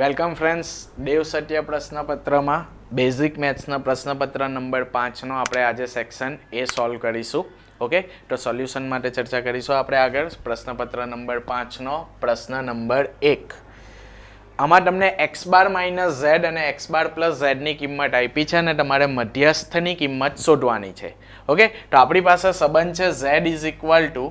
Welcome friends Dev Satya પ્રશ્નપત્રમાં basic મેથ્સના પ્રશ્નપત્ર નંબર પાંચનો આપણે આજે સેક્શન એ સોલ્વ કરીશું. ઓકે તો સોલ્યુશન માટે ચર્ચા કરીશું આપણે આગળ. પ્રશ્નપત્ર નંબર પાંચનો પ્રશ્ન નંબર એક. આમાં તમને એક્સ બાર માઇનસ ઝેડ અને એક્સ બાર પ્લસ ઝેડની કિંમત આપી છે અને તમારે મધ્યસ્થની કિંમત શોધવાની છે. ઓકે તો આપણી પાસે સંબંધ છે z is equal to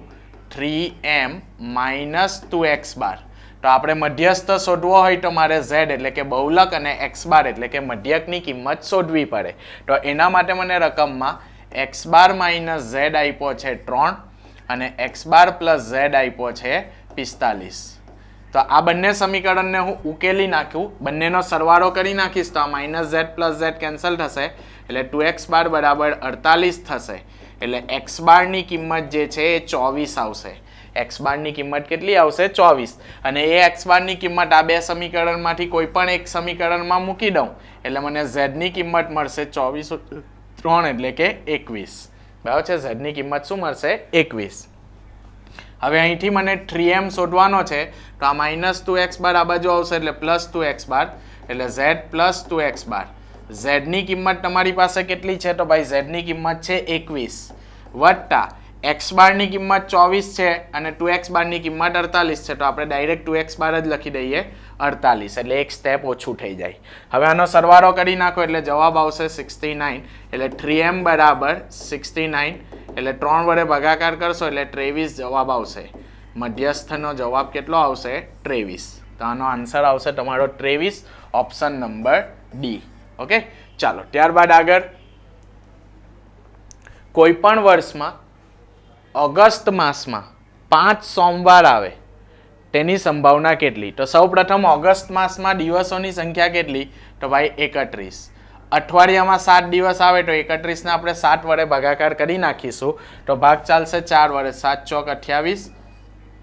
three m minus two x bar તો આપણે મધ્યસ્થ શોધવો હોય તો મારે ઝેડ એટલે કે બહુલક અને એક્સ બાર એટલે કે મધ્યકની કિંમત શોધવી પડે. તો એના માટે મને રકમમાં એક્સ બાર માઇનસ ઝેડ આપ્યો છે ત્રણ અને એક્સ બાર પ્લસ ઝેડ આપ્યો છે પિસ્તાલીસ. તો આ બંને સમીકરણને હું ઉકેલી નાખ્યું બંનેનો સરવાળો કરી નાખીશ તો આ minus z plus z cancel થશે. એટલે ટુ એક્સ બાર બરાબર અડતાલીસ થશે. એટલે એક્સ બારની કિંમત જે છે એ ચોવીસ આવશે. એક્સ બારની કિંમત કેટલી આવશે? ચોવીસ. અને એ એક્સ બારની કિંમત આ બે સમીકરણમાંથી કોઈ પણ એક સમીકરણમાં મૂકી દઉં. એટલે મને ઝેડની કિંમત મળશે ચોવીસ ત્રણ એટલે કે એકવીસ. બરાબર છે? ઝેડની કિંમત શું મળશે? એકવીસ. હવે અહીંથી મને થ્રી એમ શોધવાનો છે. તો આ માઇનસ ટુ એક્સ બાર આ બાજુ આવશે એટલે પ્લસ ટુ એક્સ બાર એટલે z plus two x bar ઝેડની કિંમત તમારી પાસે કેટલી છે? તો ભાઈ ઝેડની કિંમત છે એકવીસ વત્તા એક્સ બારની કિંમત ચોવીસ છે અને ટુ એક્સ બારની કિંમત અડતાલીસ છે, તો આપણે ડાયરેક્ટ ટુ એક્સ બાર જ લખી દઈએ અડતાલીસ, એટલે એક સ્ટેપ ઓછું થઈ જાય. હવે આનો સરવાળો કરી નાખો, એટલે જવાબ આવશે સિક્સટી નાઇન એટલે થ્રી એમ બરાબર સિક્સટી નાઇન એટલે ત્રણ વડે ભાગાકાર કરશો, એટલે ત્રેવીસ જવાબ આવશે. મધ્યસ્થનો જવાબ કેટલો આવશે? ત્રેવીસ. તો આનો આન્સર આવશે તમારો ત્રેવીસ ઓપ્શન નંબર ડી ઓકે ચાલો, ત્યારબાદ આગળ. કોઈ પણ વર્ષમાં ઓગસ્ટ માસમાં પાંચ સોમવાર આવે, તેની સંભાવના કેટલી? તો સૌપ્રથમ ઓગસ્ટ માસમાં દિવસોની સંખ્યા કેટલી? તો ભાઈ એકત્રીસ. અઠવાડિયામાં સાત દિવસ આવે તો એકત્રીસને આપણે સાત વડે ભાગાકાર કરી નાખીશું. તો ભાગ ચાલશે ચાર વડે. સાત ચોક અઠ્યાવીસ,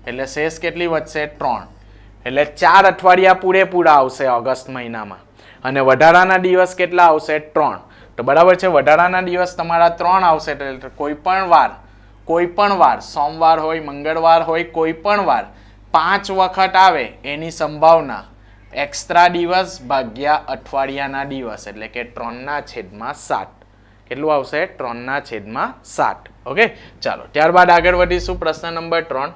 એટલે શેષ કેટલી વધશે? ત્રણ. એટલે ચાર અઠવાડિયા પૂરેપૂરા આવશે ઓગસ્ટ મહિનામાં. અને વધારાના દિવસ કેટલા આવશે? ત્રણ. તો બરાબર છે, વધારાના દિવસ તમારા ત્રણ આવશે, એટલે કોઈ પણ વાર કોઈ પણ વાર, સોમવાર હોય, મંગળવાર હોય કોઈ પણ વાર, પાંચ વખત આવે એની સંભાવના. એક્સ્ટ્રા દિવસ ભાગ્યા અઠવાડિયાના દિવસ, એટલે કે ત્રણના છેદમાં સાત. કેટલું આવશે? ત્રણના છેદમાં સાત. ઓકે? ચાલો, ત્યારબાદ આગળ વધીશું પ્રશ્ન નંબર ત્રણ.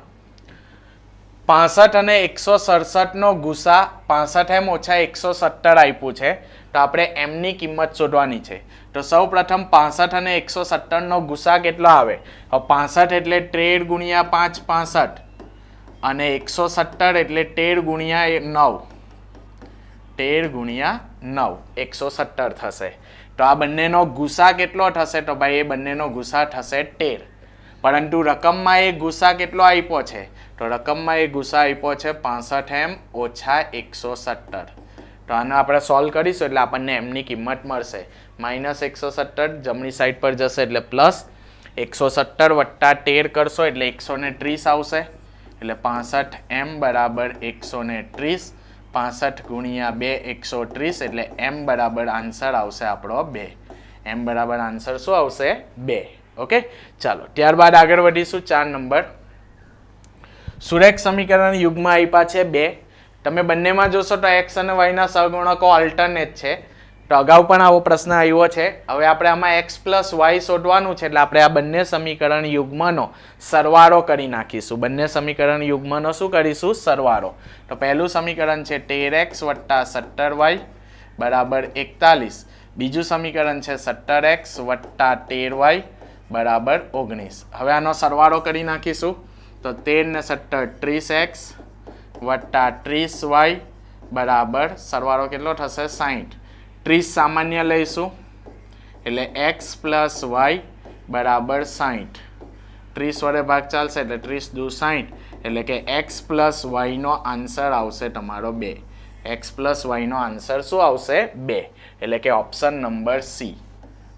પાસઠ અને એકસો સડસઠનો ગુસા, પાસઠ એમ ઓછા એકસો સત્તર આપ્યું છે. તો આપણે એમની કિંમત શોધવાની છે. તો સૌ પ્રથમ પાસઠ અને એકસો સત્તરનો ગુસા કેટલો આવે? પાસઠ એટલે તેર ગુણ્યા પાંચ પાસઠ અને એકસો સત્તર એટલે તેર ગુણ્યા નવ. તેર ગુણ્યા નવ. એકસો સત્તર થશે. તો આ બંનેનો ગુસા કેટલો થશે? તો ભાઈ એ બંનેનો ગુસા થશે તેર. પરંતુ રકમમાં એ ગુસા કેટલો આપ્યો છે? તો રકમમાં એ ગુસા આપ્યો છે પાસઠ એમ ઓછા એકસો સત્તર. તો આને આપણે સોલ્વ કરીશું એટલે આપણને એમની કિંમત મળશે. માઇનસ એકસો સત્તર, જમણી સાઈડ પર જશે એટલે પ્લસ એકસો સત્તર વત્તા તેર કરશો એટલે એકસો ને ત્રીસ આવશે. એટલે પાસઠ એમ બરાબર એકસો ત્રીસ. પાસઠ ગુણ્યા બે એકસો ત્રીસ એટલે એમ બરાબર આન્સર આવશે આપણો બે. એમ બરાબર આન્સર શું આવશે? બે. ઓકે ચાલો, ત્યારબાદ આગળ વધીશું. ચાર નંબર. સુરેખ સમીકરણ યુગમાં આપ્યા છે બે. તમે બંનેમાં જોશો તો એક્સ અને વાયના સહગુણકો અલ્ટરનેટ છે. તો અગાઉ પણ આવો પ્રશ્ન આવ્યો છે. હવે આપણે આમાં એક્સ પ્લસ વાય શોધવાનું છે એટલે આપણે આ બંને સમીકરણ યુગ્મનો સરવાળો કરી નાખીશું. બંને સમીકરણ યુગ્મનો શું કરીશું? સરવાળો. તો પહેલું સમીકરણ છે તેર એક્સ વત્તા સત્તર વાય બરાબર એકતાલીસ. બીજું સમીકરણ છે સત્તર એક્સ વત્તા તેર વાય બરાબર ઓગણીસ. હવે આનો સરવાળો કરી નાખીશું. તો તેર ને સત્તર, ત્રીસ એક્સ વત્તા ત્રીસ વાય બરાબર સરવાળો કેટલો થશે સાહીઠ ત્રીસ સામાન્ય લઈશું. એટલે એક્સ પ્લસ વાય બરાબર સાહીઠ ત્રીસ વડે ભાગ ચાલશે એટલે ત્રીસ દુ સાહીઠ એટલે કે એક્સ પ્લસ વાયનો આન્સર આવશે તમારો બે. એક્સ પ્લસ વાયનો આન્સર શું આવશે? બે. એટલે કે option number C.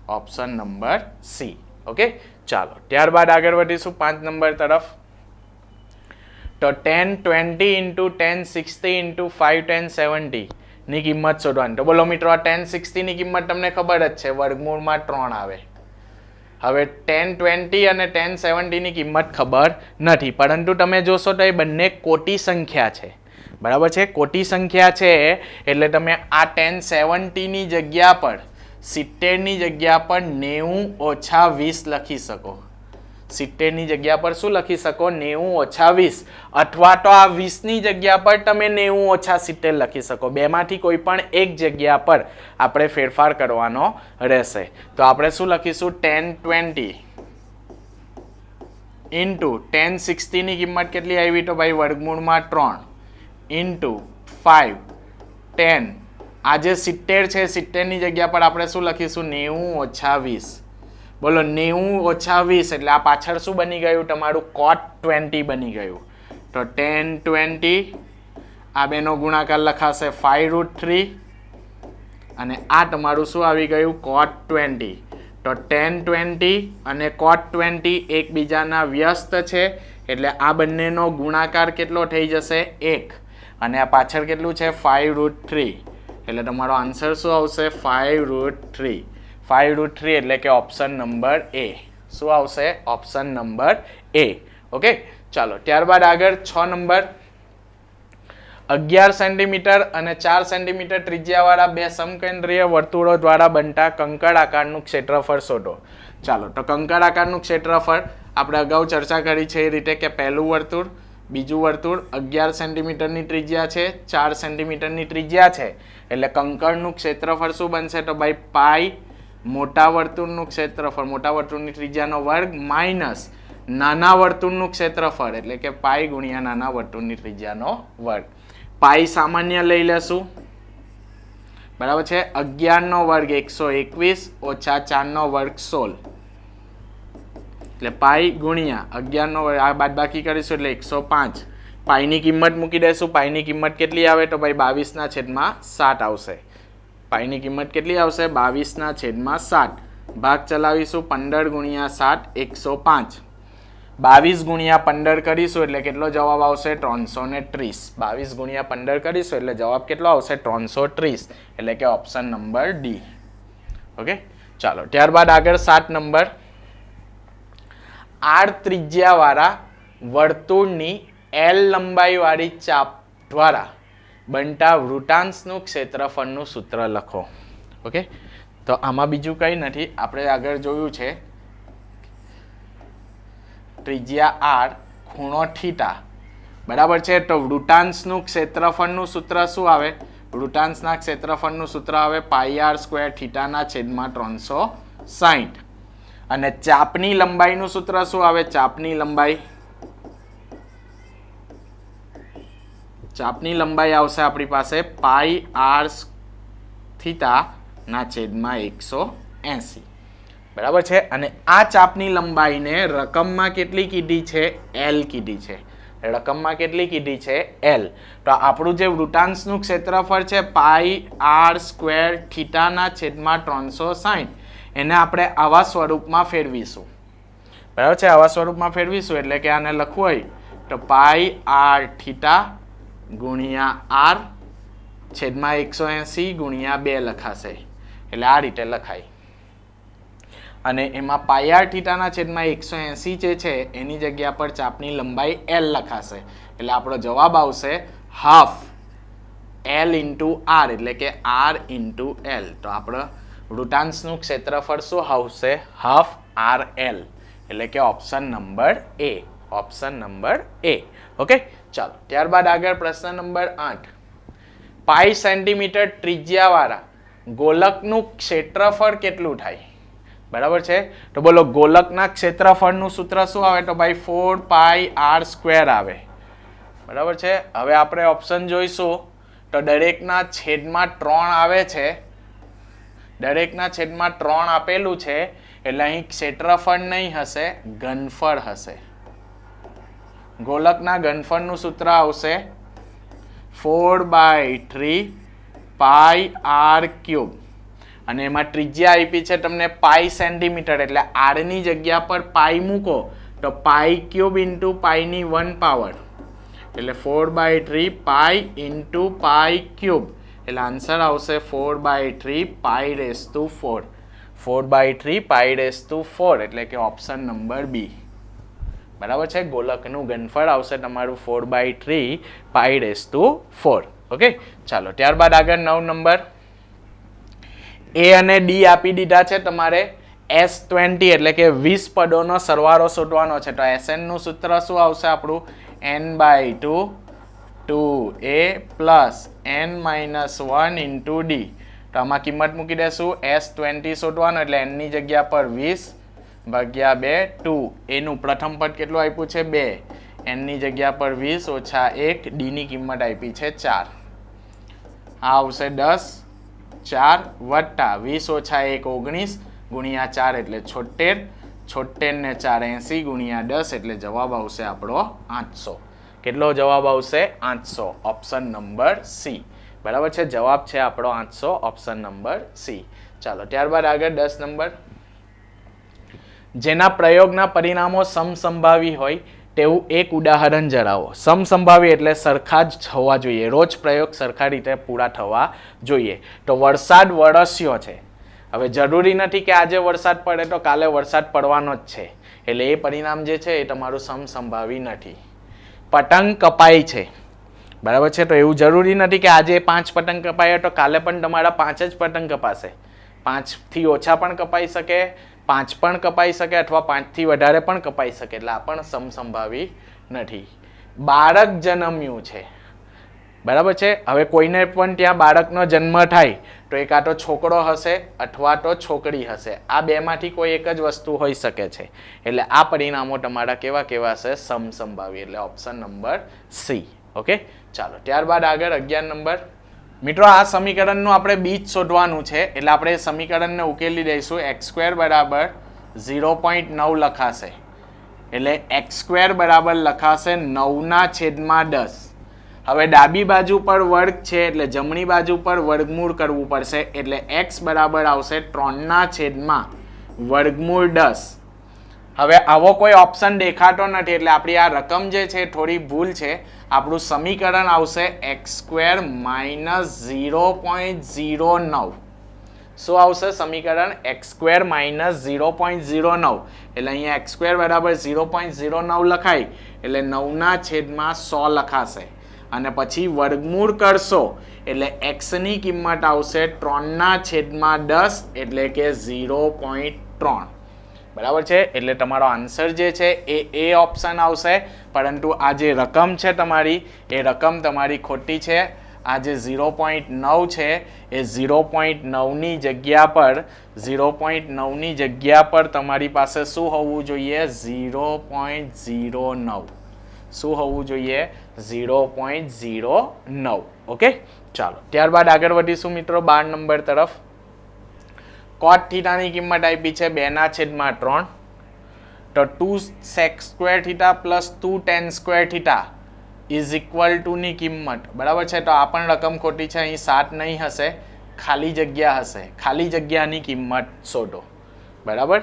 Option number C. Okay? ચાલો. ત્યારબાદ આગળ વધીશું પાંચ નંબર તરફ. તો ten twenty into ten sixty into five ten seventy ની કિંમત શોધવાની. તો બોલો મિત્રો, આ ટેન સિક્સટીની કિંમત તમને ખબર જ છે. વર્ગમૂળમાં ત્રણ આવે. હવે ટેન ટ્વેન્ટી અને ટેન સેવન્ટીની કિંમત ખબર નથી. પરંતુ તમે જોશો તો એ બંને કોટી સંખ્યા છે. બરાબર છે? કોટી સંખ્યા છે એટલે તમે આ ટેન સેવન્ટીની જગ્યા પર, સિત્તેરની જગ્યા પર નેવું ઓછા વીસ લખી શકો. સિત્તેરની જગ્યા પર શું લખી શકો? નેવું ઓછા વીસ. અથવા તો આ વીસની જગ્યા પર તમે નેવું ઓછા સિત્તેર લખી શકો. બેમાંથી કોઈ પણ એક જગ્યા પર આપણે ફેરફાર કરવાનો રહેશે. તો આપણે શું લખીશું? ટેન ટ્વેન્ટી ઇન્ટુ ટેન સિક્સટીની કિંમત કેટલી આવી? તો ભાઈ વર્ગમૂળમાં ત્રણ. Into five ten. આજે સિત્તેર છે, સિત્તેરની જગ્યા પર આપણે શું લખીશું? નેવું ઓછા વીસ. બોલો, નેવું ઓછા વીસ એટલે આ પાછળ શું બની ગયું? તમારું કોટ ટ્વેન્ટી બની ગયું. તો ટેન ટ્વેન્ટી આ બેનો ગુણાકાર લખાશે ફાઈવ રૂટ થ્રી અને આ તમારું શું આવી ગયું? કોટ ટ્વેન્ટી તો ટેન ટ્વેન્ટી અને કોટ ટ્વેન્ટી એકબીજાના વ્યસ્ત છે, એટલે આ બંનેનો ગુણાકાર કેટલો થઈ જશે? એક. અને આ પાછળ કેટલું છે? ફાઈવ રૂટ થ્રી એટલે તમારો આન્સર શું આવશે? Five root three five root three એટલે કે ઓપ્શન નંબર એ શું આવશે? ઓપ્શન નંબર એ ઓકે ચાલો, ત્યારબાદ આગળ છ નંબર અગિયાર સેન્ટીમીટર અને ચાર સેન્ટીમીટર ત્રિજ્યાવાળા બે સમકેન્દ્રીય વર્તુળો દ્વારા બનતા કંકળ આકારનું ક્ષેત્રફળ શોધો. ચાલો, તો કંકળ આકારનું ક્ષેત્રફળ આપણે અગાઉ ચર્ચા કરી છે એ રીતે કે પહેલું વર્તુળ, બીજું વર્તુળ, અગિયાર સેન્ટીમીટરની ત્રિજ્યા છે, ચાર સેન્ટીમીટરની ત્રિજ્યા છે. એટલે કંકળનું ક્ષેત્રફળ શું બનશે? તો ભાઈ પાઈ મોટા વર્તુળનું ક્ષેત્રફળ મોટા વર્તુળની ત્રિજ્યાનો વર્ગ માઇનસ નાના વર્તુળનું ક્ષેત્રફળ, એટલે કે પાઈ ગુણ્યા નાના વર્તુળની ત્રિજ્યાનો વર્ગ. પાઈ સામાન્ય લઈ લેશું. બરાબર છે? અગિયારનો વર્ગ એકસો એકવીસ ઓછા ચારનો વર્ગ સોળ. એટલે પાઈ ગુણ્યા અગિયારનો વર્ગ, આ બાદબાકી કરીશું એટલે એકસો પાંચ. પાઈની કિંમત મૂકી દઈશું પાઈની કિંમત કેટલી આવે? તો ભાઈ બાવીસના છેદમાં સાત આવશે. પાઈની કિંમત કેટલી આવશે? બાવીસના છેદમાં સાત. ભાગ ચલાવીશું પંદર ગુણ્યા સાત, એકસો પાંચ. બાવીસ ગુણ્યા પંદર કરીશું એટલે કેટલો જવાબ આવશે? ત્રણસો ને ત્રીસ. બાવીસ ગુણ્યા પંદર કરીશું એટલે જવાબ કેટલો આવશે? ત્રણસો ત્રીસ. એટલે કે ઓપ્શન નંબર ડી. ઓકે? ચાલો, ત્યારબાદ આગળ સાત નંબર. આર ત્રિજ્યાવાળા વર્તુળની એલ લંબાઈવાળી ચાપ દ્વારા બનતા વૃતાંશનું ક્ષેત્રફળનું સૂત્ર લખો. ઓકે? તો આમાં બીજું કંઈ નથી. આપણે આગળ જોયું છે. ત્રિજ્યા આર ખૂણો થીટા. બરાબર છે? તો વૃટાંશનું ક્ષેત્રફળનું સૂત્ર શું આવે? વૃટાંશના ક્ષેત્રફળનું સૂત્ર આવે પાઈ આર સ્ક્વેર થીટાના છેદમાં ત્રણસો સાહીઠ અને ચાપની લંબાઈનું સૂત્ર શું આવે? ચાપની લંબાઈ ચાપની લંબાઈ આવશે આપણી પાસે પાઈ આર થીટા ના છેદમાં એકસો એંસી. બરાબર છે? અને આ ચાપની લંબાઈને રકમમાં કેટલી કીધી છે? એલ કીધી છે. રકમમાં કેટલી કીધી છે? એલ. તો આપણું જે વૃતાંશનું ક્ષેત્રફળ છે, પાઈ આર સ્ક્વેર થીટાના છેદમાં ત્રણસો સાઠ એને આપણે આવા સ્વરૂપમાં ફેરવીશું. બરાબર છે? આવા સ્વરૂપમાં ફેરવીશું એટલે કે આને લખવું હોય તો પાઈ આર થીટા ગુણ્યા આર છેદમાં એકસો એંસી ગુણ્યા બે લખાશે. એટલે આ રીતે લખાય. અને એમાં પાયાર થીટાના છેદમાં એકસો એંસી જે છે, એની જગ્યા પર ચાપની લંબાઈ એલ લખાશે. એટલે આપણો જવાબ આવશે હાફ એલ ઇન્ટુ આર, એટલે કે આર ઇન્ટુ એલ. તો આપણે વૃતાંશનું ક્ષેત્રફળ શું આવશે? Half r l. એટલે કે option number A. Option number A. Okay? ચાલો, ત્યારબાદ આગળ પ્રશ્ન નંબર આઠ. પાઈ સેન્ટીમીટર ત્રિજ્યાવાળા ગોલકનું ક્ષેત્રફળ કેટલું થાય? બરાબર છે? તો બોલો, ગોલકના ક્ષેત્રફળનું સૂત્ર શું આવે? તો ભાઈ ફોર પાઈ આર સ્ક્વેર આવે. બરાબર છે? હવે આપણે ઓપ્શન જોઈશું. તો દરેકના છેદમાં ત્રણ આવે છે. દરેકના છેદમાં ત્રણ આપેલું છે. એટલે અહીં ક્ષેત્રફળ નહીં હશે, ઘનફળ હશે. ગોલકના ઘનફળનું સૂત્ર આવશે four by three pi r cube. અને એમાં ત્રિજ્યા આપી છે તમને પાઈ સેન્ટીમીટર, એટલે આરની જગ્યા પર પાઈ મૂકો તો પાઈ ક્યુબ ઇન્ટુ પાઈની વન પાવર. એટલે four by three pi into pi cube. એટલે આન્સર આવશે four by three pi raise to four. Four by three pi raise to four, એટલે કે ઓપ્શન નંબર બી. બરાબર છે? ગોલકનું ઘનફળ આવશે તમારું ફોર બાય થ્રી પાઈ ડેસ ટુ ફોર ઓકે ચાલો, ત્યારબાદ આગળ નવ નંબર. એ અને ડી આપી દીધા છે તમારે એસ ટ્વેન્ટી એટલે કે વીસ પદોનો સરવાળો શોધવાનો છે. તો એસનું સૂત્ર શું આવશે આપણું? N by two two a plus n minus one into d તો આમાં કિંમત મૂકી દેશું. એસ ટ્વેન્ટી શોધવાનો, એટલે એનની જગ્યા પર વીસ ભાગ્યા બે, ટુ. એનું પ્રથમ પદ કેટલું આપ્યું છે? બે. એનની જગ્યા પર વીસ ઓછા એક, ડીની કિંમત આપી છે ચાર. આ આવશે દસ, ચાર વત્તા વીસ ઓછા એક, ઓગણીસ ગુણ્યા ચાર એટલે છોતેર છોતેર ને ચાર એંસી ગુણ્યા દસ એટલે જવાબ આવશે આપણો આઠસો. કેટલો જવાબ આવશે? આઠસો. Option number C. બરાબર છે? જવાબ છે આપણો આઠસો. Option number C. ચાલો, ત્યારબાદ આગળ દસ નંબર. જેના પ્રયોગના પરિણામો સમસંભાવી હોય તેવું એક ઉદાહરણ જણાવો. સમસંભાવી એટલે સરખા જ થવા જોઈએ. રોજ પ્રયોગ સરખા રીતે પૂરા થવા જોઈએ. તો વરસાદ વરસ્યો છે. હવે જરૂરી નથી કે આજે વરસાદ પડે તો કાલે વરસાદ પડવાનો જ છે. એટલે એ પરિણામ જે છે એ તમારું સમસંભાવી નથી. પતંગ કપાઈ છે. બરાબર છે? તો એવું જરૂરી નથી કે આજે પાંચ પતંગ કપાયા તો કાલે પણ તમારા પાંચ જ પતંગ કપાશે. પાંચથી ઓછા પણ કપાઈ શકે પાંચ પણ કપાઈ શકે અથવા પાંચથી વધારે પણ કપાઈ શકે એટલે આ પણ સમસંભાવી નથી. બાળક જન્મ્યું છે. બરાબર છે? હવે કોઈને પણ ત્યાં બાળકનો જન્મ થાય તો એક આ તો છોકરો હશે અથવા તો છોકરી હશે. આ બેમાંથી કોઈ એક જ વસ્તુ હોઈ શકે છે. એટલે આ પરિણામો તમારા કેવા કેવા છે સમસંભાવી. એટલે ઓપ્શન નંબર સી ઓકે ચાલો, ત્યારબાદ આગળ અગિયાર નંબર મિત્રો, આ સમીકરણનું આપણે બીજ શોધવાનું છે. એટલે આપણે સમીકરણને ઉકેલી દઈશું. એક્સ સ્ક્વેર બરાબર ઝીરો પોઈન્ટ નવ લખાશે. એટલે એક્સ સ્ક્વેર બરાબર લખાશે નવના છેદમાં દસ. હવે ડાબી બાજુ પર વર્ગ છે, એટલે જમણી બાજુ પર વર્ગમૂળ કરવું પડશે. એટલે એક્સ બરાબર આવશે ત્રણના છેદમાં વર્ગમૂળ દસ. હવે આવો કોઈ ઓપ્શન દેખાતો નથી, એટલે આપણી આ રકમ જે છે, થોડી ભૂલ છે. આપણું સમીકરણ આવશે x square minus zero point zero નવ શું આવશે? સમીકરણ x square minus zero point zero નવ એટલે અહીંયા એક્સ સ્ક્વેર બરાબર ઝીરો પોઈન્ટ ઝીરો નવ લખાય. એટલે નવના છેદમાં સો લખાશે. અને પછી વર્ગમૂળ કરશો. એટલે એક્સની કિંમત આવશે ત્રણના છેદમાં દસ, એટલે કે ઝીરો પોઈન્ટ ત્રણ. બરાબર છે? એટલે તમારો આન્સર જે છે એ એ ઓપ્શન આવશે. પરંતુ આ જે રકમ છે તમારી, એ રકમ તમારી ખોટી છે. આ જે ઝીરો પોઈન્ટ નવ છે, એ ઝીરો પોઈન્ટ નવની જગ્યા પર ઝીરો પોઈન્ટ નવની જગ્યા પર તમારી પાસે શું હોવું જોઈએ? ઝીરો પોઈન્ટ ઝીરો નવ. શું હોવું જોઈએ? ઝીરો પોઈન્ટ ઝીરો નવ. ઓકે? ચાલો. ત્યારબાદ આગળ વધીશું મિત્રો બાર નંબર તરફ. કોટ થીટાની કિંમત આપી છે બેના છેદમાં ત્રણ. તો two sec square theta plus two tan square theta is equal to કિંમત. બરાબર છે? તો આ પણ રકમ ખોટી છે. અહીં સાત નહીં હશે, ખાલી જગ્યા હશે. ખાલી જગ્યાની કિંમત શોધો. બરાબર?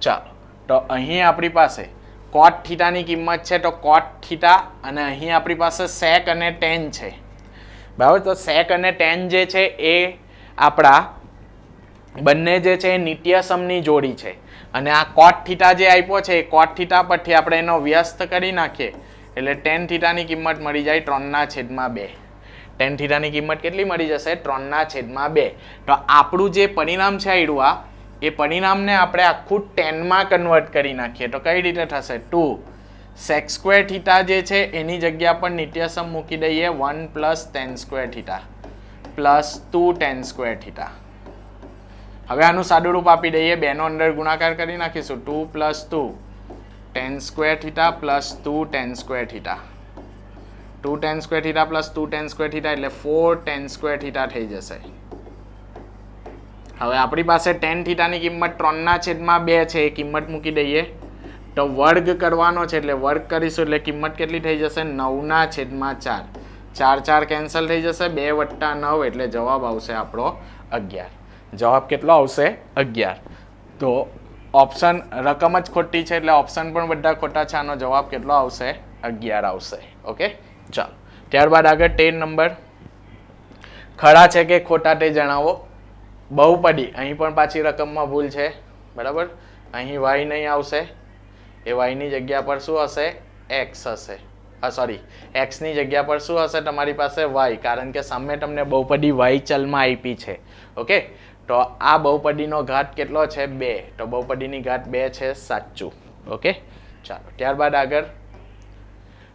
ચાલો. તો અહીં આપણી પાસે કોટ થીટાની કિંમત છે. તો કોટ થીટા અને અહીં આપણી પાસે સેક અને ટેન છે. બરાબર? તો સેક અને ટેન જે છે એ આપણા બંને જે છે એ નિત્યસમની જોડી છે. અને આ કોટ થીટા જે આપ્યો છે, એ કોટ થીટા પરથી આપણે એનો વ્યસ્ત કરી નાખીએ. એટલે ટેન થીટાની કિંમત મળી જાય ત્રણના છેદમાં બે. ટેન થીટાની કિંમત કેટલી મળી જશે? ત્રણના છેદમાં બે. તો આપણું જે પરિણામ છે આયડું આ, એ પરિણામને આપણે આખું ટેનમાં કન્વર્ટ કરી નાખીએ. તો કઈ રીતે થશે? ટુ સેક સ્ક્વેર થીટા જે છે, એની જગ્યા પર નિત્યસમ મૂકી દઈએ. One plus tan square theta plus two tan square theta હવે આનું સાદું રૂપ આપી દઈએ. બેનો અંદર ગુણાકાર કરી નાખીશું. Two plus two tan square theta plus two tan square theta. Two tan square theta plus two tan square theta એટલે ફોર ટેન સ્ક્વેર થીટા થઈ જશે. હવે આપણી પાસે ટેન થીટાની કિંમત ત્રણના છેદમાં બે છે. એ કિંમત મૂકી દઈએ. તો વર્ગ કરવાનો છે એટલે વર્ગ કરીશું એટલે કિંમત કેટલી થઈ જશે? નવના છેદમાં ચાર. ચાર ચાર કેન્સલ થઈ જશે. બે વત્તા નવ એટલે જવાબ આવશે આપણો અગિયાર. જવાબ કેટલો આવશે? અગિયાર. તો ઓપ્શન રકમ જ ખોટી છે એટલે ઓપ્શન પણ બધા ખોટા છે. આનો જવાબ કેટલો આવશે? અગિયાર આવશે. ઓકે ચાલો. ત્યારબાદ આગળ ટેન નંબર. ખરા છે કે ખોટા તે જણાવો. બહુપદી અહીં પણ પાછી રકમમાં ભૂલ છે. બરાબર? અહીં વાય નહીં આવશે. એ વાયની જગ્યા પર શું હશે? એક્સ હશે. સોરી એક્સની જગ્યા પર શું હશે? તમારી પાસે વાય કારણ કે સામે તમને બહુપદી વાય ચલમાં આપી છે. ઓકે તો આ બહુપદીનો ઘાત કેટલો છે? બે. તો બહુપદીની ઘાત બે છે સાચું. ઓકે? ચાલો, ત્યારબાદ આગળ.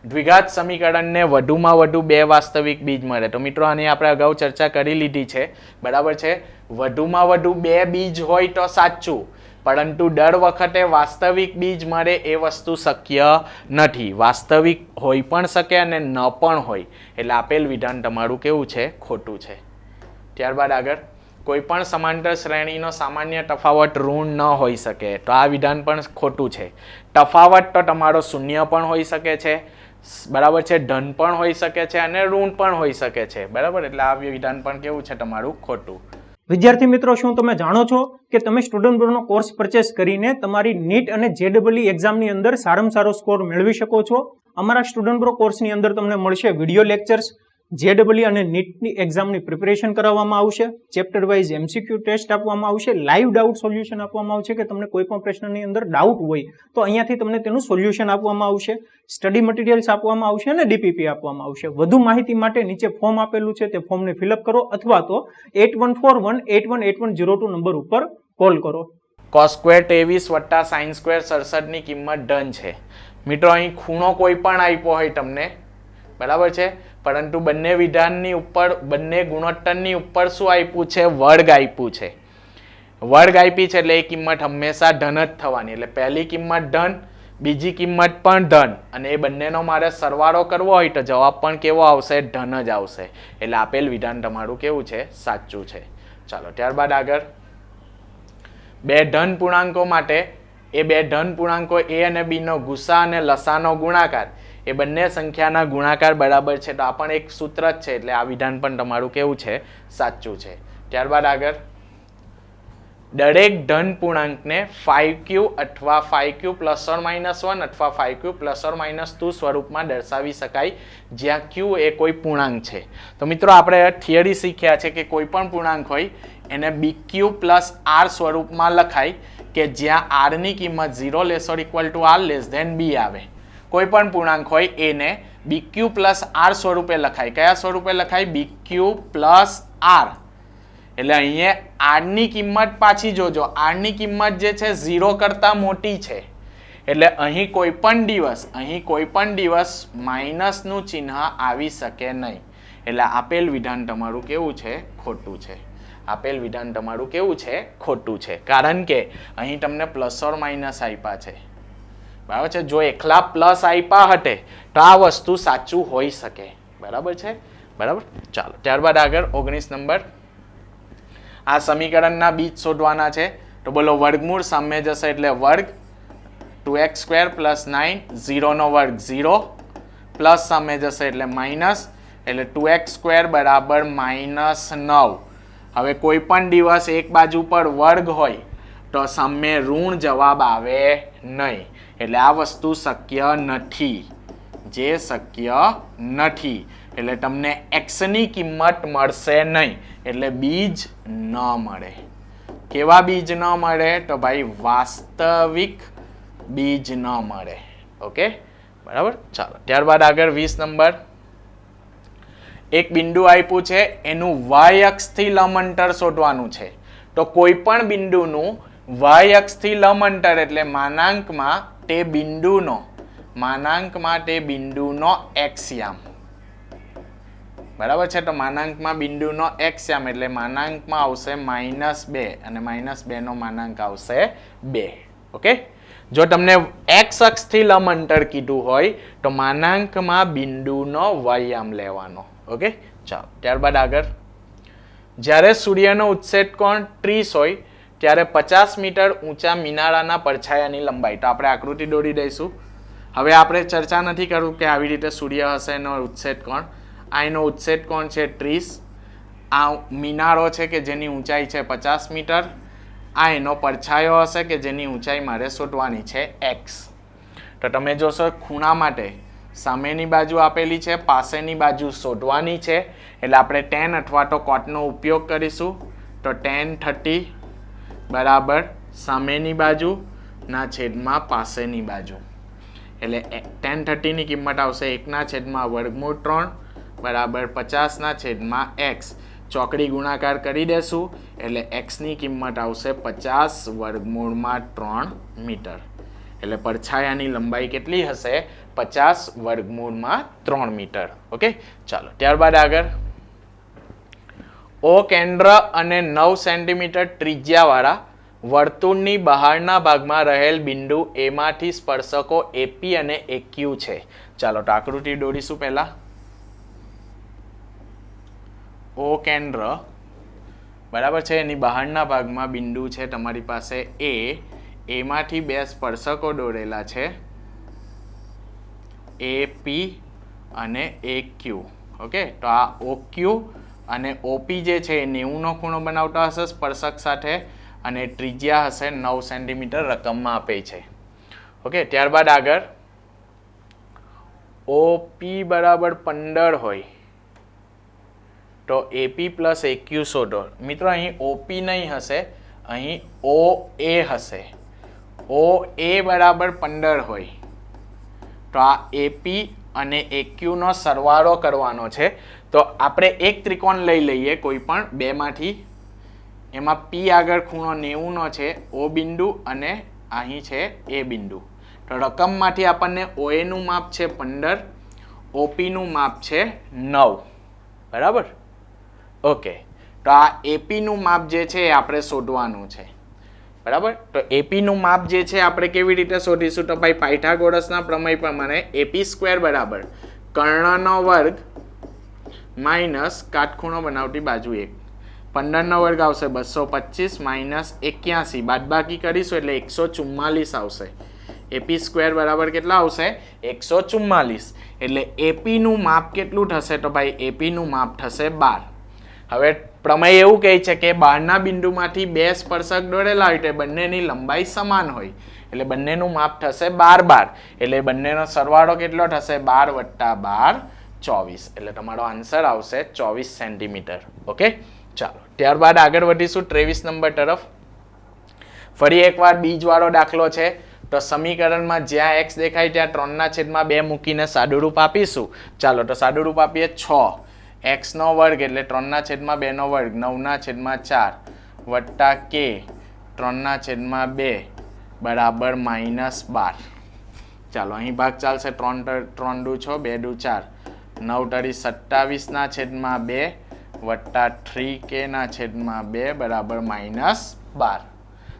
દ્વિઘાત સમીકરણને વધુમાં વધુ બે વાસ્તવિક બીજ મળે. તો મિત્રો, આની આપણે અગાઉ ચર્ચા કરી લીધી છે. બરાબર છે? વધુમાં વધુ બે બીજ હોય તો સાચું. પરંતુ દર વખતે વાસ્તવિક બીજ મળે એ વસ્તુ શક્ય નથી. વાસ્તવિક હોઈ પણ શકે અને ન પણ હોય. એટલે આપેલ વિધાન તમારું કેવું છે? ખોટું છે. ત્યારબાદ આગળ. કોઈ પણ સમાંતર શ્રેણીનો સામાન્ય તફાવત ઋણ ન હોઈ શકે. તો આ વિધાન પણ ખોટું છે. તફાવત તો તમારો શૂન્ય પણ હોઈ શકે છે, બરાબર છે, ધન પણ હોઈ શકે છે અને ઋણ પણ હોઈ શકે છે. બરાબર? એટલે આ વિધાન પણ કેવું છે તમારું? ખોટું. વિદ્યાર્થી મિત્રો, શું તમે જાણો છો કે તમે સ્ટુડન્ટ બ્રોનો કોર્સ પરચેસ કરીને તમારી નીટ અને જેડબલઈ એક્ઝામની અંદર સારામાં સારો સ્કોર મેળવી શકો છો? અમારા સ્ટુડન્ટ બ્રો કોર્સની અંદર તમને મળશે વીડિયો લેક્ચર્સ જેડબલઈ અને નીટની એક્ઝામની પ્રિપરેશન કરાવવામાં આવશે. ચેપ્ટર વાઇઝ એમસીક્યુ ટેસ્ટ આપવામાં આવશે. લાઈવ ડાઉટ સોલ્યુશન આપવામાં આવશે કે તમને કોઈ પણ પ્રશ્નની અંદર ડાઉટ હોય તો અહીંયાથી તમને તેનું સોલ્યુશન આપવામાં આવશે. સ્ટડી મટીરિયલ્સ આપવામાં આવશે અને ડીપીપી આપવામાં આવશે. વધુ માહિતી માટે નીચે ફોર્મ આપેલું છે તે ફોર્મને ફિલઅપ કરો અથવા તો eight one four one eight one eight one two number ઉપર કોલ કરો. કોસ સ્ક્વેર ત્રેવીસ વત્તા સાઇન સ્ક્વેર સડસઠની કિંમત ડન છે. મિત્રો, અહીં ખૂણો કોઈ પણ આપ્યો હોય તમને, બરાબર છે? પરંતુ બંને વિધાનની ઉપર, બંને ગુણોત્તરની ઉપર શું આપ્યું છે? વર્ગ આપ્યું છે. વર્ગ આપી છે એટલે એ કિંમત હંમેશા ધન જ થવાની. એટલે પહેલી કિંમત ધન, બીજી કિંમત પણ ધન. અને એ બંનેનો મારે સરવાળો કરવો હોય તો જવાબ પણ કેવો આવશે? ધન જ આવશે. એટલે આપેલ વિધાન તમારું કેવું છે? સાચું છે. ચાલો, ત્યારબાદ આગળ. બે ધન પૂર્ણાંકો માટે, એ બે ધન પૂર્ણાંકો એ અને બીનો ગુસા અને લસાનો ગુણાકાર. એ બંને સંખ્યાના ગુણાકાર બરાબર છે, તો આ પણ એક સૂત્ર જ છે, એટલે આ વિધાન પણ તમારું કેવું છે, સાચું છે. ત્યારબાદ આગળ. દરેક ધન પૂર્ણાંકને ફાઇવ ક્યુ અથવા five q plus or minus one અથવા five q plus or minus two સ્વરૂપમાં દર્શાવી શકાય, જ્યાં ક્યુ એ કોઈ પૂર્ણાંક છે. તો મિત્રો, આપણે થિયરી શીખ્યા છે કે કોઈ પણ પૂર્ણાંક હોય, એને બી ક્યુ પ્લસ આર સ્વરૂપમાં લખાય કે જ્યાં આરની કિંમત zero less or equal to r less than b આવે. કોઈ પણ પૂર્ણાંક હોય એને બી ક્યુ પ્લસ આર સ્વરૂપે લખાય. કયા સ્વરૂપે લખાય? બી ક્યુ પ્લસ આર એટલે અહીંયા આરની કિંમત પાછી જોજો. આરની કિંમત જે છે ઝીરો કરતાં મોટી છે. એટલે અહીં કોઈ પણ દિવસ, અહીં કોઈ પણ દિવસ માઇનસનું ચિહ્ન આવી શકે નહીં. એટલે આપેલ વિધાન તમારું કેવું છે? ખોટું છે. આપેલ વિધાન તમારું કેવું છે? ખોટું છે. કારણ કે અહીં તમને પ્લસ ઓર માઇનસ આપ્યા છે. બરાબર છે? જો એકલા પ્લસ આપ્યા હટે, તો આ વસ્તુ સાચું હોઈ શકે. બરાબર છે? બરાબર? ચાલો, ત્યારબાદ આગળ ઓગણીસ નંબર. આ સમીકરણના બીજ શોધવાના છે. તો બોલો, વર્ગમૂળ સામે જશે એટલે વર્ગ two x square plus nine ઝીરોનો વર્ગ ઝીરો. પ્લસ સામે જશે એટલે માઇનસ, એટલે ટુ એક્સ સ્ક્વેર બરાબર માઇનસ નવ. હવે કોઈ પણ દિવસ એક બાજુ પર વર્ગ હોય, તો સામે ઋણ જવાબ આવે નહીં. એટલે આ વસ્તુ શક્ય નથી. જે શક્ય નથી. એટલે તમને એક્સની કિંમત મળશે નહીં. એટલે બીજ ન મળે. કેવા બીજ ન મળે? તો ભાઈ વાસ્તવિક બીજ ન મળે. ઓકે? બરાબર? ચાલો. ત્યારબાદ આગળ વીસ નંબર. એક બિંદુ આપ્યું છે. એનું વાય અક્ષથી લંબ અંતર શોધવાનું છે. તો કોઈ પણ બિંદુનું વાય અક્ષથી લંબ અંતર એટલે માનાંકમાં તે બિંદુનો માનાંકમાં તે બિંદુનો એક્સયામ બરાબર છે? તો માનાંકમાં બિંદુનો એક્સયામ એટલે માનાંકમાં આવશે માઇનસ બે અને માઇનસ બેનો માનાંક આવશે બે. ઓકે? જો તમને એક્સ અક્ષથી લંબ અંતર કીધું હોય, તો માનાંકમાં બિંદુનો વયામ લેવાનો. ઓકે? ચાલો, ત્યારબાદ આગળ. જ્યારે સૂર્યનો ઉચ્છેદ કોણ? ત્રીસ હોય ત્યારે પચાસ મીટર ઊંચા મિનારાના પડછાયાની લંબાઈ. તો આપણે આકૃતિ દોરી દઈશું. હવે આપણે ચર્ચા નથી કરવું કે આવી રીતે સૂર્ય હશે એનો ઉચ્છેદ કોણ. આ એનો ઉચ્છેદ કોણ છે? ત્રીસ. આ મિનારો છે કે જેની ઊંચાઈ છે પચાસ મીટર. આ એનો પડછાયો હશે કે જેની ઊંચાઈ મારે શોધવાની છે એક્સ. તો તમે જોશો ખૂણા માટે સામેની બાજુ આપેલી છે, પાસેની બાજુ શોધવાની છે. એટલે આપણે ટેન અથવા તો કોટનો ઉપયોગ કરીશું. તો ટેન થર્ટી બરાબર, સામેની બાજુ, ના છેદમાં પાસેની બાજુ. એટલે ટેન થર્ટીની કિંમત આવશે એકના છેદમાં વર્ગમૂળ ત્રણ, બરાબર પચાસના છેદમાં એક્સ ચોકડી ગુણાકાર કરી દેશું, એટલે એક્સની કિંમત આવશે પચાસ વર્ગમૂળમાં ત્રણ મીટર. એટલે પડછાયાની લંબાઈ કેટલી હશે? પચાસ વર્ગમૂળમાં ત્રણ મીટર. ઓકે? ચાલો, ત્યારબાદ આગળ. ઓ કેન્દ્ર અને નવ સેન્ટીમીટર ત્રિજ્યાવાળા વર્તુળની બહારના ભાગમાં રહેલ બિંદુ એમાંથી સ્પર્શકો એપી અને એક્યુ છે. ચાલો તો આકૃતિ દોરીશું પહેલા. ઓ કેન્દ્ર બરાબર છે? એની બહારના ભાગમાં બિંદુ છે તમારી પાસે એ એમાંથી બે સ્પર્શકો દોરેલા છે. એ પી અને એ ક્યુ ઓકે? તો આ ઓ ક્યુ અને ઓપી જે છે એ નેવુંનો ખૂણો બનાવતા હશે, સ્પર્શક સાથે, અને ત્રિજ્યા હશે નવ સેન્ટીમીટર રકમમાં આપે છે. ઓકે, ત્યારબાદ આગળ. ઓપી બરાબર પંદર હોય, તો એપી પ્લસ એક્યુ શોધો મિત્રો, અહીં ઓપી નહીં હશે, અહીં ઓ એ હશે. ઓ એ બરાબર પંદર હોય. તો આ એપી અને એક્યુનો સરવાળો કરવાનો છે. તો આપણે એક ત્રિકોણ લઈ લઈએ કોઈ પણ બેમાંથી. એમાં પી આગળ ખૂણો નેવુંનો છે ઓ બિંદુ અને અહીં છે એ બિંદુ. તો રકમમાંથી આપણને ઓએનું માપ છે પંદર ઓપીનું માપ છે નવ. બરાબર? ઓકે. તો આ એપીનું માપ જે છે એ આપણે શોધવાનું છે. બરાબર? તો એપીનું માપ જે છે આપણે કેવી રીતે શોધીશું? તો ભાઈ પાયથાગોરસના પ્રમેય પ્રમાણે એપી સ્ક્વેર બરાબર. કર્ણનો વર્ગ માઇનસ કાટખૂણો બનાવતી બાજુ એક. પંદરનો વર્ગ આવશે બસો પચીસ માઇનસ એક્યાસી. બાદબાકી કરીશું એટલે એકસો ચુમ્માલીસ આવશે. એપી સ્ક્વેર બરાબર કેટલા આવશે? એકસો ચુમ્માલીસ. એટલે એપીનું માપ કેટલું થશે? તો ભાઈ એપીનું માપ થશે બાર. હવે પ્રમેય એવું કહે છે કે બહારના બિંદુમાંથી બે સ્પર્શક દોરેલા હોય તે બંનેની લંબાઈ સમાન હોય. એટલે બંનેનું માપ થશે બાર બાર. એટલે બંનેનો સરવાળો કેટલો થશે? બાર વત્તા બાર. ચોવીસ. એટલે તમારો આન્સર આવશે ચોવીસ સેન્ટીમીટર ઓકે ચાલો, ત્યારબાદ આગળ વધીશું ત્રેવીસ નંબર તરફ. ફરી એકવાર બીજવાળો દાખલો છે. તો સમીકરણમાં જ્યાં એક્સ દેખાય ત્યાં ત્રણના છેદમાં બે મૂકીને સાદુરૂપ આપીશું. ચાલો, તો સાદુરૂપ આપીએ છ. એક્સનો વર્ગ એટલે ત્રણના છેદમાં બેનો વર્ગ. નવના છેદમાં ચાર વત્તા કે ત્રણના છેદમાં બે બરાબર માઇનસ બાર. ચાલો, અહીં ભાગ ચાલશે ત્રણ ત્રણ દુ છ, બે દુ ચાર. નવ તરી સત્તાવીસના છેદમાં બે, વત્તા થ્રી કેના છેદમાં બે બરાબર માઇનસ બાર.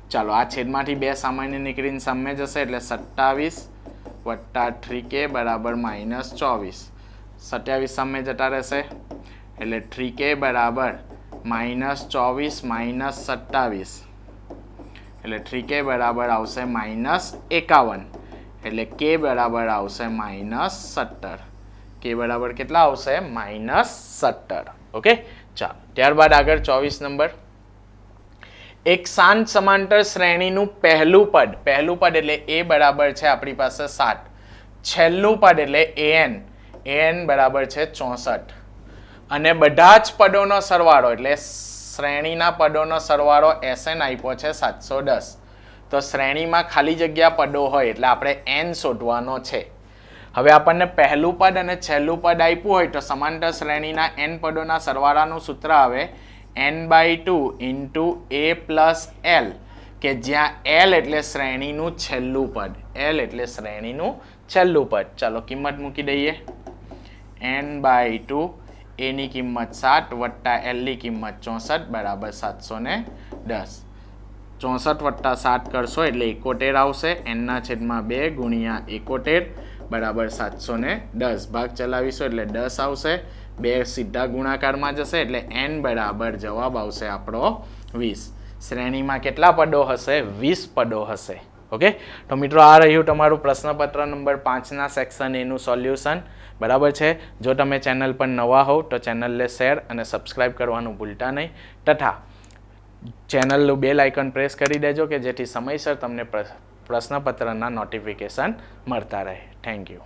ચાલો, આ છેદમાંથી બે સામાન્ય નીકળીને સામે જશે એટલે સત્તાવીસ, વત્તા થ્રી કે બરાબર માઇનસ ચોવીસ. સત્યાવીસ સામે જતા રહેશે એટલે થ્રી કે બરાબર માઇનસ ચોવીસ, માઇનસ સત્તાવીસ. એટલે થ્રી કે બરાબર આવશે માઇનસ એકાવન. એટલે કે બરાબર આવશે માઇનસ સત્તર. કે બરાબર કેટલા આવશે? માઇનસ સત્તર. ઓકે? ચાલો, ત્યારબાદ આગળ ચોવીસ નંબર. એક શાંત સમાંતર શ્રેણીનું પહેલું પદ પહેલું પદ એટલે એ બરાબર છે આપણી પાસે સાત. છેલ્લું પદ એટલે એન એન બરાબર છે ચોસઠ. અને બધા જ પદોનો સરવાળો એટલે શ્રેણીના પદોનો સરવાળો એસએન આપ્યો છે સાતસો દસ. તો શ્રેણીમાં ખાલી જગ્યા પદો હોય એટલે આપણે એન શોધવાનો છે. હવે આપણને પહેલું પદ અને છેલ્લું પદ આપ્યું હોય તો સમાંતર શ્રેણીના એન પદોના સરવાળાનું સૂત્ર આવે n by two into a plus l કે જ્યાં એલ એટલે શ્રેણીનું છેલ્લું પદ. એલ એટલે શ્રેણીનું છેલ્લું પદ. ચાલો કિંમત મૂકી દઈએ. એન બાય ટુ એની કિંમત સાત વત્તા એલની કિંમત ચોસઠ બરાબર સાતસો ને દસ. ચોસઠ વત્તા સાત કરશો એટલે એકોતેર આવશે. એનના છેદમાં બે ગુણ્યા એકોતેર બરાબર સાતસો ને દસ. ભાગ ચલાવીશું એટલે દસ આવશે. બે સીધા ગુણાકારમાં જશે એટલે એન બરાબર જવાબ આવશે આપણો વીસ. શ્રેણીમાં કેટલા પદો હશે? વીસ પદો હશે. ઓકે? તો મિત્રો, આ રહ્યું તમારું પ્રશ્નપત્ર નંબર પાંચના સેક્શન એનું સોલ્યુશન બરાબર છે? જો તમે ચેનલ પર નવા હોવ તો ચેનલને શેર અને સબસ્ક્રાઇબ કરવાનું ભૂલતા નહીં. તથા ચેનલનું બેલ આઇકન પ્રેસ કરી દેજો કે જેથી સમયસર તમને પ્રશ્નપત્રના નોટિફિકેશન મળતા રહે. Thank you